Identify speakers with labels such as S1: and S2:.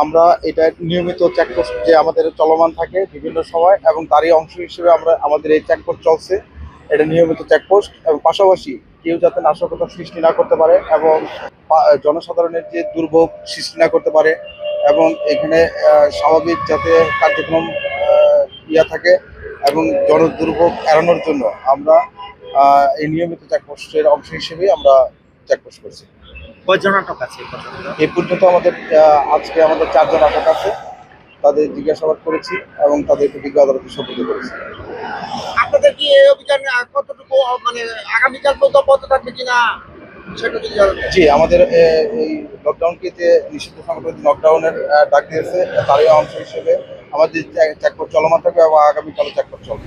S1: আমরা এটা নিয়মিত চেকপোস্ট যে আমাদের চলমান থাকে বিভিন্ন সময় এবং তারই অংশ হিসেবে আমরা আমাদের এই চেকপোস্ট চলছে। এটা নিয়মিত চেকপোস্ট এবং পাশাপাশি কেউ যাতে নাশকতা সৃষ্টি না করতে পারে এবং জনসাধারণের যে দুর্ভোগ সৃষ্টি না করতে পারে এবং এখানে স্বাভাবিক যাতে কার্যক্রম ইয়া থাকে এবং জন দুর্ভোগ এড়ানোর জন্য আমরা এই নিয়মিত চেকপোস্টের অংশ হিসেবে আমরা চেকপোস্ট করছি।
S2: কয়জন আটক আছে এই পর্যন্ত?
S1: আমাদের আজকে আমাদের চারজন আটক আছে। তাদের জিজ্ঞাসাবাদ করেছি এবং তাদেরকে বিজ্ঞ আদালতে সুপর্দ করেছি।
S3: আপনাদের কি এই অভিযান কতটুকু মানে আগামীকাল পর্যন্ত বন্ধ থাকবে কিনা
S1: জি আমাদের এই লকডাউনকে যে নিষিদ্ধ সংক্রান্ত লকডাউনের ডাক দিয়েছে তারই অংশ হিসেবে আমাদের চেকপোস্ট চলমান থাকবে এবং আগামীকালও চেকপোস্ট চলবে।